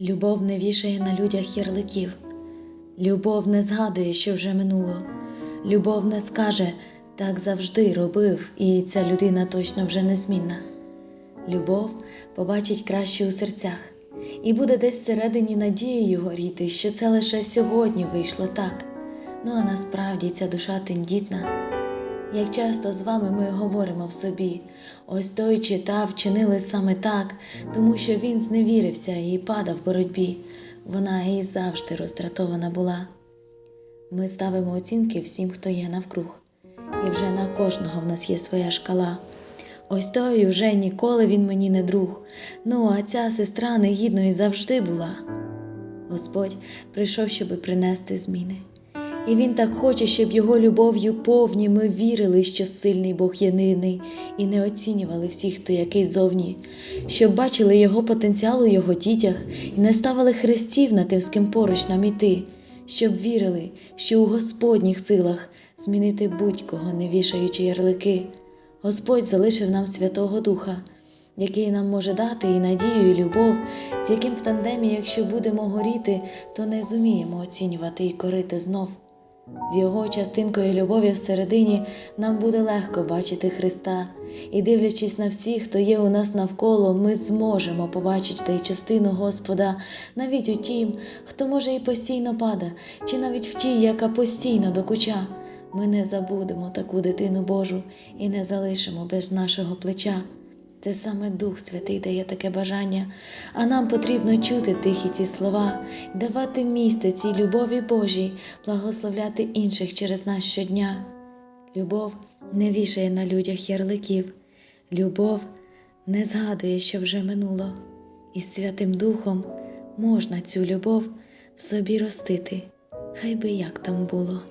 Любов не вішає на людях ярликів, любов не згадує, що вже минуло, любов не скаже так завжди робив, і ця людина точно вже незмінна. Любов побачить краще у серцях, і буде десь всередині надією горіти, що це лише сьогодні вийшло так. Ну а насправді ця душа тендітна. Як часто з вами ми говоримо в собі, ось той читав, чинили саме так, тому що він зневірився і падав в боротьбі. Вона і завжди роздратована була. Ми ставимо оцінки всім, хто є навкруг, і вже на кожного в нас є своя шкала. Ось той уже ніколи він мені не друг. Ну, а ця сестра негідною завжди була. Господь прийшов, щоби принести зміни. І він так хоче, щоб його любов'ю повні ми вірили, що сильний Бог є єдиний, і не оцінювали всіх, хто який зовні, щоб бачили його потенціал у його дітях і не ставили хрестів на тим, з ким поруч нам іти, щоб вірили, що у Господніх силах змінити будь-кого, не вішаючи ярлики. Господь залишив нам Святого Духа, який нам може дати і надію, і любов, з яким в тандемі, якщо будемо горіти, то не зуміємо оцінювати і корити знов. З його частинкою любові всередині нам буде легко бачити Христа, і дивлячись на всіх, хто є у нас навколо, ми зможемо побачити та й частину Господа, навіть у тім, хто може і постійно пада, чи навіть в тій, яка постійно докуча. Ми не забудемо таку дитину Божу і не залишимо без нашого плеча. Це саме Дух Святий дає таке бажання, а нам потрібно чути тихі ці слова, давати місце цій любові Божій, благословляти інших через нас щодня. Любов не вішає на людях ярликів, любов не згадує, що вже минуло, і Святим Духом можна цю любов в собі ростити, хай би як там було.